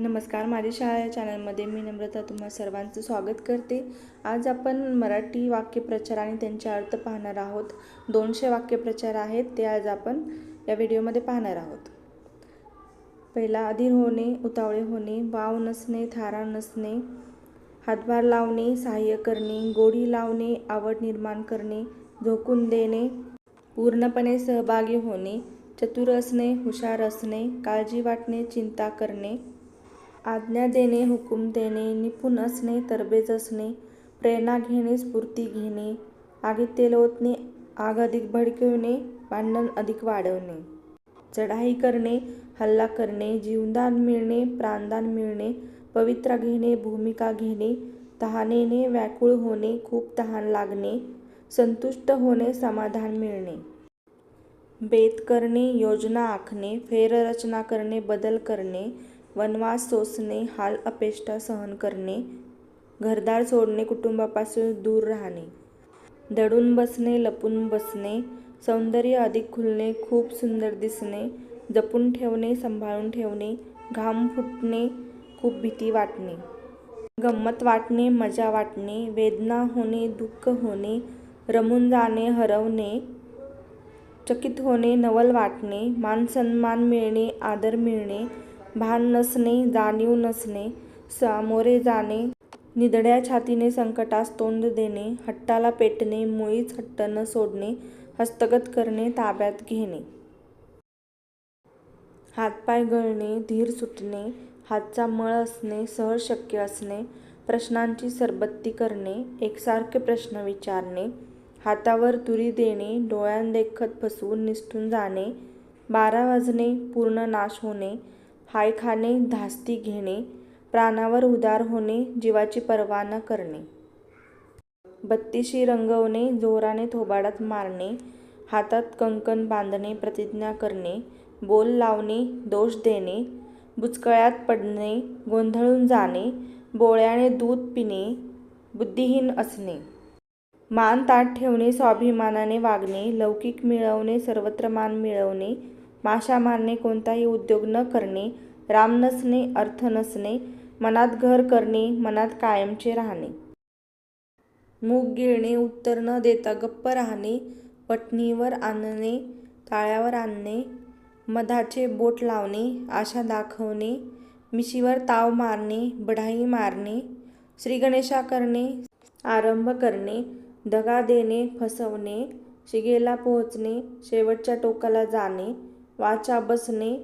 नमस्कार माझ्या शाळा या चॅनलमध्ये मी नम्रता तुम्हा सर्वांचं स्वागत करते. आज आपण मराठी वाक्यप्रचार आणि त्यांचे अर्थ पाहणार आहोत. दोनशे वाक्यप्रचार आहेत ते आज आपण या व्हिडिओमध्ये पाहणार आहोत. पहिला अधीर होणे उतावळे होणे वाव नसणे थारा नसणे हातभार लावणे सहाय्य करणे गोडी लावणे आवड निर्माण करणे झोकून देणे पूर्णपणे सहभागी होणे चतुर असणे हुशार असणे काळजी वाटणे चिंता करणे आज्ञा देणे हुकूम देणे निपुण असणे तरबेज असणे प्रेरणा घेणे स्फूर्ती घेणे आगीत तेल ओतणे आग अधिक भडकविणे भांडण अधिक वाढवणे. चढाई करणे हल्ला करणे जीवदान मिळणे प्राणदान मिळणे पवित्रा घेणे भूमिका घेणे तहानेने व्याकुळ होणे खूप तहान लागणे संतुष्ट होणे समाधान मिळणे. बेत करणे योजना आखणे फेररचना करणे बदल करणे वनवास सोसणे हाल अपेष्टा सहन करणे घरदार सोडणे कुटुंबापासून दूर राहणे. दडून बसणे लपून बसणे सौंदर्य अधिक खुलणे खूप सुंदर दिसणे जपून ठेवणे सांभाळून ठेवणे घाम फुटणे खूप भीती वाटणे. गंमत वाटणे मजा वाटणे वेदना होणे दुःख होणे रमून जाणे हरवणे चकित होणे नवल वाटणे मानसन्मान मिळणे आदर मिळणे भान नसणे जाणीव नसणे सामोरे जाणे निधड्या छातीने संकटास तोंड देणे हट्टाला पेटणे मुळीच हट्ट न सोडणे हस्तगत करणे ताब्यात घेणे. हातपाय गळणे धीर सुटणे हातचा मळ असणे सहज शक्य असणे प्रश्नांची सरबत्ती करणे एकसारखे प्रश्न विचारणे हातावर तुरी देणे डोळ्यांदेखत फसवून निसटून जाणे बारा वाजणे पूर्ण नाश होणे हाय खाणे धास्ती घेणे प्राणावर उदार होणे जीवाची पर्वा न करणे. बत्तीशी रंगवणे जोराने थोबाडात मारणे हातात कंकण बांधणे प्रतिज्ञा करणे बोल लावणे दोष देणे बुचकळ्यात पडणे गोंधळून जाणे बोळ्याने दूध पिणे बुद्धिहीन असणे. मान ताट ठेवणे स्वाभिमानाने वागणे लौकिक मिळवणे सर्वत्र मान मिळवणे माशा मारणे कोणताही उद्योग न करणे राम नसणे अर्थ नसणे मनात घर करणे मनात कायमचे राहणे. मूग गिळणे उत्तर न देता गप्प राहणे पटणीवर आणणे ताळ्यावर आणणे मधाचे बोट लावणे आशा दाखवणे मिशीवर ताव मारणे बढाई मारणे श्रीगणेशा करणे आरंभ करणे दगा देणे फसवणे शिगेला पोहोचणे शेवटच्या टोकाला जाणे वाचा बसणे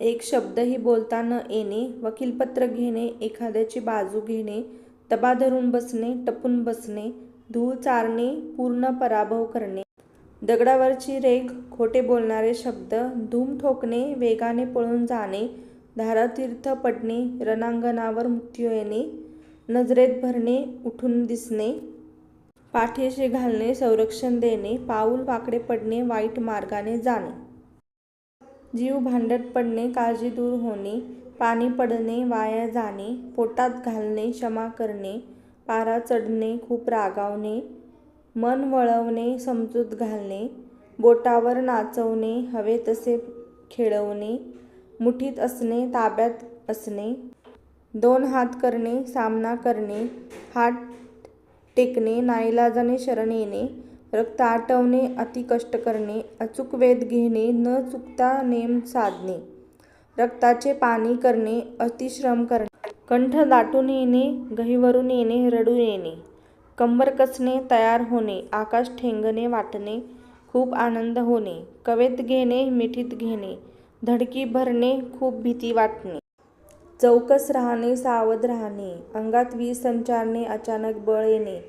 एक शब्दही बोलता न येणे वकीलपत्र घेणे एखाद्याची बाजू घेणे दबा धरून बसणे टपून बसणे धूळ चारणे पूर्ण पराभव करणे. दगडावरची रेख खोटे बोलणारे शब्द धूम ठोकणे वेगाने पळून जाणे धारातीर्थ पडणे रणांगणावर मृत्यू येणे नजरेत भरणे उठून दिसणे पाठीशी घालणे संरक्षण देणे पाऊल वाकडे पडणे वाईट मार्गाने जाणे. जीव भांडत पडणे काळजी दूर होणे पाणी पडणे वाया जाणे पोटात घालणे क्षमा करणे पारा चढणे खूप रागावणे मन वळवणे समजूत घालणे बोटावर नाचवणे हवे तसे खेळवणे मुठीत असणे ताब्यात असणे दोन हात करणे सामना करणे हात टेकणे नाईलाजाने शरण येणे रक्त आटवणे अति कष्ट करणे अचूक वेध घेणे न चुकता नेम साधणे रक्ताचे पाणी करणे अतिश्रम करणे कंठ दाटून येणे गहीवरून येणे रडून येणे कंबर कसणे तयार होणे आकाश ठेंगणे वाटणे खूप आनंद होणे कवेत घेणे मिठीत घेणे धडकी भरणे खूप भीती वाटणे चौकस राहणे सावध राहणे अंगात वीज संचारणे अचानक बळ येणे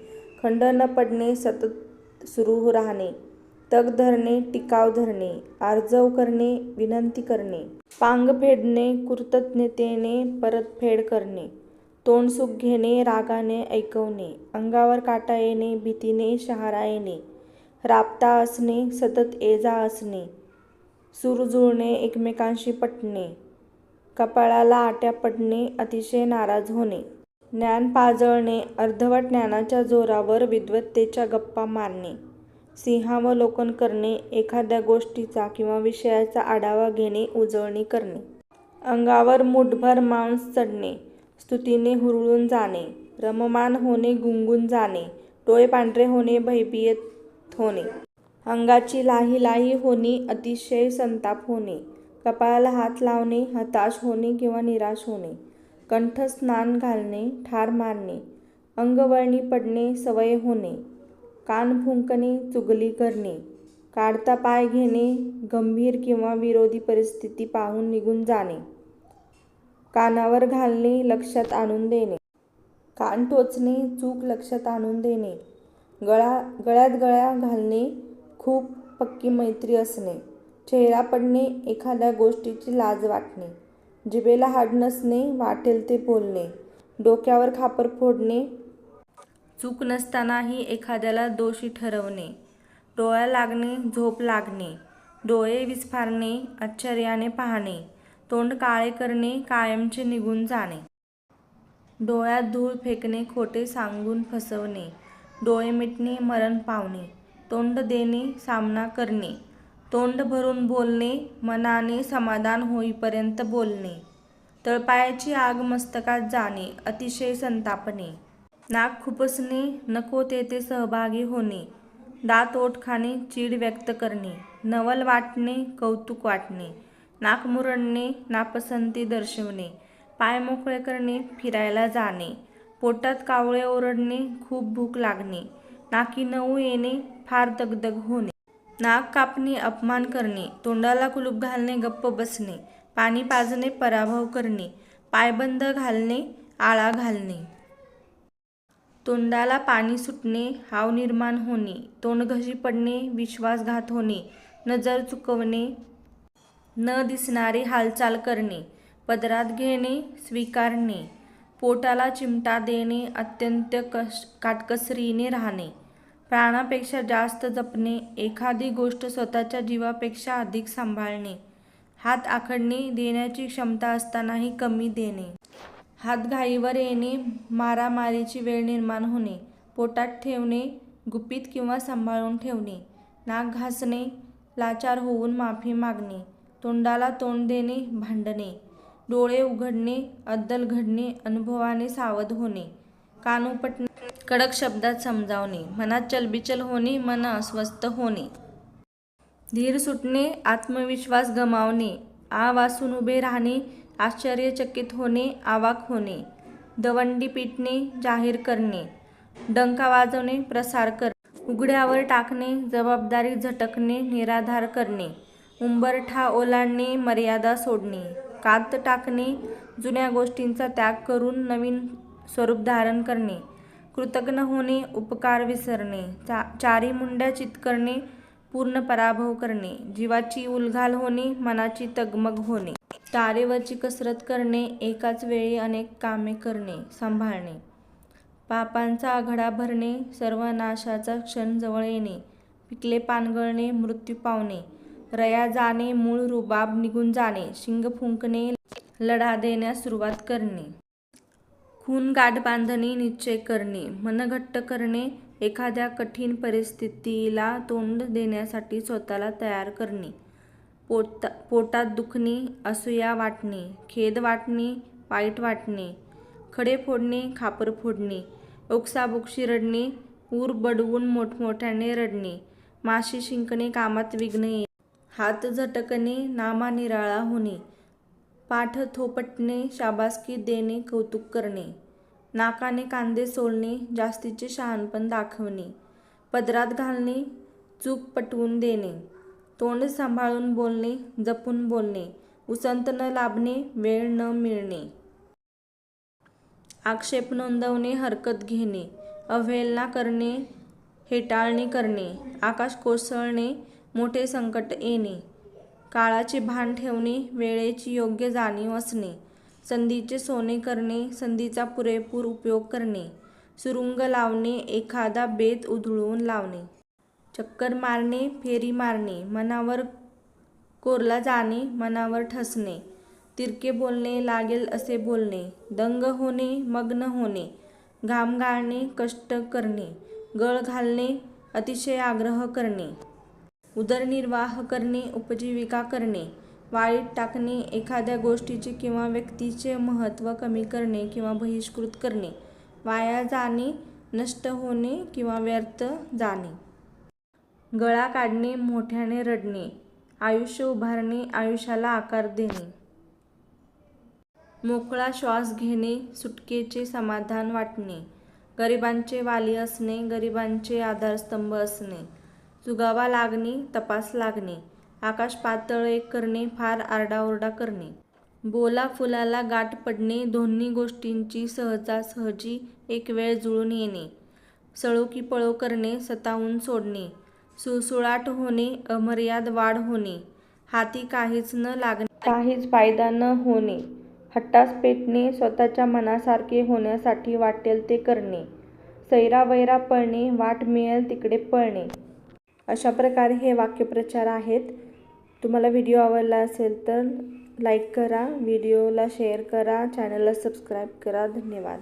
खंड न पडणे सतत सुरू राहणे. तग धरणे टिकाव धरणे आर्जव करणे विनंती करणे. पांग फेडणे कृतज्ञतेने परतफेड करणे. तोंडसुख घेणे रागाने ऐकवणे. अंगावर काटा येणे भीतीने शहारा येणे. राबता असणे सतत एजा असणे. सूर जुळणे एकमेकांशी पटणे. कपाळाला आट्या पडणे अतिशय नाराज होणे. ज्ञान पाजळणे अर्धवट ज्ञानाच्या जोरावर विद्वत्तेच्या गप्पा मारणे सिंहावलोकन करणे एखाद्या गोष्टीचा किंवा विषयाचा आढावा घेणे उजळणी करणे अंगावर मुठभर मांस चढणे स्तुतीने हुरळून जाणे रममान होणे गुंगून जाणे डोळे पांढरे होणे भयभीत होणे अंगाची लाही लाही होणे अतिशय संताप होणे कपाळाला हात लावणे हताश होणे किंवा निराश होणे कंठस्नान घालणे ठार मारणे अंगवळणी पडणे सवय होणे कान फुंकणे चुगली करणे काढता पाय घेणे गंभीर किंवा विरोधी परिस्थिती पाहून निघून जाणे कानावर घालणे लक्षात आणून देणे कान टोचणे चूक लक्षात आणून देणे गळा गळ्यात गळ्या घालणे खूप पक्की मैत्री असणे चेहरा पडणे एखाद्या गोष्टीची लाज वाटणे जिभेला हाड नसणे वाटेल ते बोलणे. डोक्यावर खापर फोडणे. चूक नसतानाही एखाद्याला दोषी ठरवणे. डोळा लागणे झोप लागणे. डोळे विस्फारणे आश्चर्याने पाहणे. तोंड काळे करणे कायमचे निघून जाणे. डोळ्यात धूळ फेकणे खोटे सांगून फसवणे. डोळे मिटणे मरण पावणे. तोंड देणे सामना करणे. तोंड भरून बोलणे मनाने समाधान होईपर्यंत बोलणे. तळपायाची आग मस्तकात जाणे अतिशय संतापणे. नाक खुपसणे नको तेथे सहभागी होणे. दात ओठ खाणे चीड व्यक्त करणे. नवल वाटणे कौतुक वाटणे. नाक मुरडणे नापसंती दर्शवणे. पाय मोकळे करणे फिरायला जाणे. पोटात कावळे ओरडणे खूप भूक लागणे. नाकी नऊ येणे फार दगदग होणे. नाक कापणे अपमान करणे तोंडाला कुलूप घालणे गप्प बसणे पाणी पाजणे पराभव करणे पायबंद घालणे आळा घालणे. तोंडाला पाणी सुटणे हाव निर्माण होणे तोंडघशी पडणे विश्वासघात होणे नजर चुकवणे न दिसणारी हालचाल करणे पदरात घेणे स्वीकारणे पोटाला चिमटा देणे अत्यंत कश काटकसरीने राहणे. प्राणापेक्षा जास्त जपणे एखादी गोष्ट स्वतःच्या जीवापेक्षा अधिक सांभाळणे हात आखडणे देण्याची क्षमता असतानाही कमी देणे हातघाईवर येणे मारामारीची वेळ निर्माण होणे पोटात ठेवणे गुपित किंवा सांभाळून ठेवणे नाक घासणे लाचार होऊन माफी मागणे तोंडाला तोंड देणे भांडणे डोळे उघडणे अद्दल घडणे अनुभवाने सावध होणे कान उपटणे कडक शब्दात समजावणे मनात चलबिचल होणे मन अस्वस्थ होणे. धीर सुटणे आत्मविश्वास गमावणे आ वासून उभे राहणे आश्चर्यचकित होणे आवाक होणे. दवंडी पिटणे जाहीर करणे. डंका वाजवणे प्रसार करणे उघड्यावर टाकणे जबाबदारी झटकणे निराधार करणे. उंबरठा ओलांडणे मर्यादा सोडणे. कात टाकणे जुन्या गोष्टींचा त्याग करून नवीन स्वरूप धारण करणे. कृतज्ञ होणे उपकार विसरणे चा चारी मुंड्या चितकरणे पूर्ण पराभव करणे जीवाची उलघाल होणे मनाची तगमग होणे तारेवरची कसरत करणे एकाच वेळी अनेक कामे करणे सांभाळणे पापांचा आघाडा भरणे सर्वनाशाचा क्षण जवळ येणे पिकले पानगळणे मृत्यू पावणे रया जाणे मूळ रुबाब निघून जाणे शिंग फुंकणे लढा देण्यास सुरुवात करणे. खून गाठ बांधणे निश्चय करणे मन घट्ट करणे एखाद्या कठीण परिस्थितीला तोंड देण्यासाठी स्वतःला तयार करणे पोटा पोटात दुखणे असूया वाटणे खेद वाटणे वाईट वाटणे खडे फोडणे खापर फोडणे ओक्साबोक्षी रडणे ऊर बडवून मोठमोठ्याने रडणे माशी शिंकणे कामात विघ्न येणे हात झटकणे नामानिराळा होणे पाठ थोपटणे शाबासकी देणे कौतुक करणे. नाकाने कांदे सोलणे जास्तीचे शहाणपण दाखवणे. पदरात घालणे चूक पटवून देणे. तोंड सांभाळून बोलणे जपून बोलणे. उसंत न लाभणे वेळ न मिळणे. आक्षेप नोंदवणे हरकत घेणे. अवहेलना करणे हेटाळणी करणे. आकाश कोसळणे मोठे संकट येणे. काळाचे भान ठेवणे वेळेची योग्य जाणीव असणे संधीचे सोने करणे संधीचा पुरेपूर उपयोग करणे सुरुंग लावणे एखादा बेत उधळून लावणे चक्कर मारणे फेरी मारणे मनावर कोरला जाणे मनावर ठसणे तिरके बोलणे लागेल असे बोलणे दंग होणे मग्न होणे घाम गाळणे कष्ट करणे गळ घालणे अतिशय आग्रह करणे. उदरनिर्वाह करणे उपजीविका करणे वाळीत टाकणे एखाद्या गोष्टीचे किंवा व्यक्तीचे महत्त्व कमी करणे किंवा बहिष्कृत करणे वाया जाणे नष्ट होणे किंवा व्यर्थ जाणे. गळा काढणे मोठ्याने रडणे आयुष्य उभारणे आयुष्याला आकार देणे. मोकळा श्वास घेणे सुटकेचे समाधान वाटणे गरिबांचे वाली असणे गरिबांचे आधारस्तंभ असणे. चुगावा लागणे तपास लागणे आकाश पातळ एक करणे फार आरडाओरडा करणे. बोला फुलाला गाठ पडणे दोन्ही गोष्टींची सहजासहजी एक वेळ जुळून येणे. सळो की पळो करणे सतावून सोडणे. सुळसुळाट होणे अमर्याद वाढ होणे. हाती काहीच न लागणे काहीच फायदा न होणे. हट्टास पेटणे स्वतःच्या मनासारखे होण्यासाठी वाटेल ते करणे. सैरावैरा पळणे वाट मिळेल तिकडे पळणे. अशा प्रकारे हे वाक्यप्रचार आहेत. तुम्हाला व्हिडिओ आवडला असेल तर लाईक करा व्हिडिओला शेअर करा चॅनलला सबस्क्राईब करा. धन्यवाद.